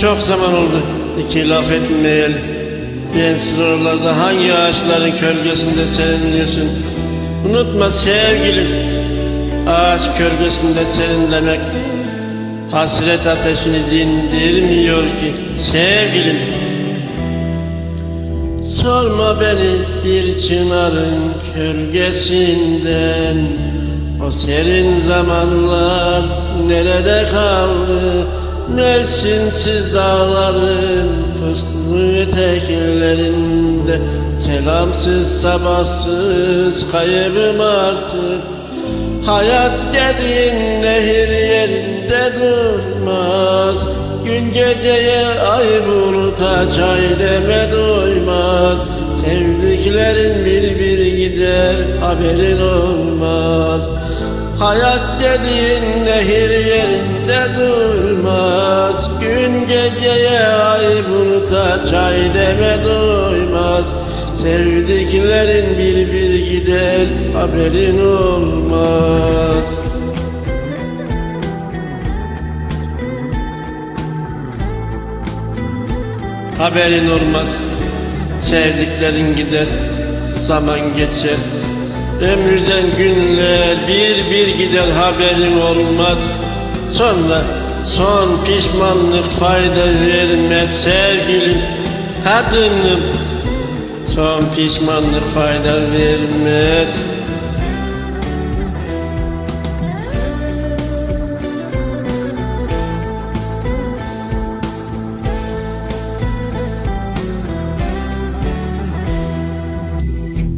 Çok zaman oldu iki laf etmeyeli. Ben sıralarda hangi ağaçların gölgesinde serinliyorsun? Unutma sevgilim, ağaç gölgesinde serinlemek hasret ateşini dindirmiyor ki sevgilim. Sorma beni bir çınarın gölgesinden O serin zamanlar nerede kaldı Mevsimsiz dağların fıstığı eteklerinde Selamsız sabahsız kaybım artık. Hayat dediğin nehir yerinde durmaz. Gün geceye ay buluta çay deme doymaz. Sevdiklerin bir bir gider haberin olmaz Hayat dediğin nehir yerinde durmaz Gün geceye ay buluta çay deme doymaz. Sevdiklerin bir bir gider haberin olmaz. Haberin olmaz. Sevdiklerin gider Zaman geçer Ömürden günler bir bir gider haberin olmaz. Sonra son pişmanlık fayda vermez sevgilim. Kadınım Son pişmanlık fayda vermez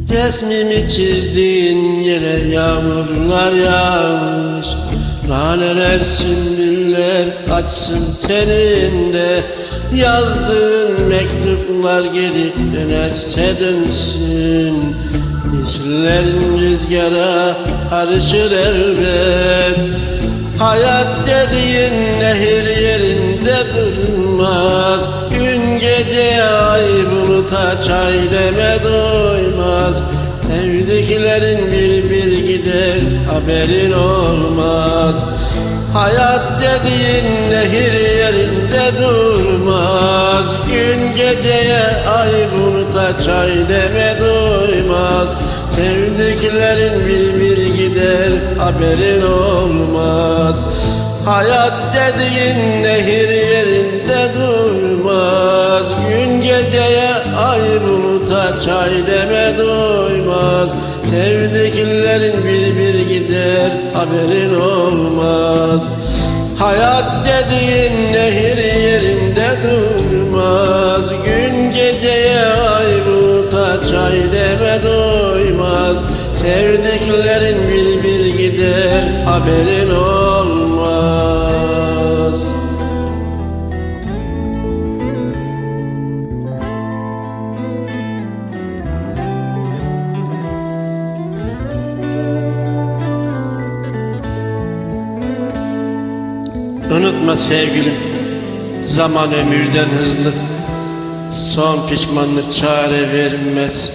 Resmimi çizdiğin yere yağmurlar yağmış. Laleler sümbüller açsın teninde. Yazdığın mektuplar geri dönerse dönsün. Hislerin rüzgara karışır elbet. Hayat dediğin nehir yerinde durmaz. Gün gece ay buluta çay deme doymaz Sevdiklerin bir bir gider haberin olmaz. Hayat dediğin nehir yerinde durmaz. Gün geceye ay buluta çay deme doymaz Sevdiklerin bir bir gider haberin olmaz. Hayat dediğin nehir yerinde durmaz buluta çay deme doymaz. Sevdiklerin bir bir gider haberin olmaz. Hayat dediğin nehir yerinde durmaz. Gün geceye ay buluta çay deme doymaz. Sevdiklerin bir bir gider haberin olmaz Unutma sevgilim Zaman ömürden hızlı. Son pişmanlık çare vermez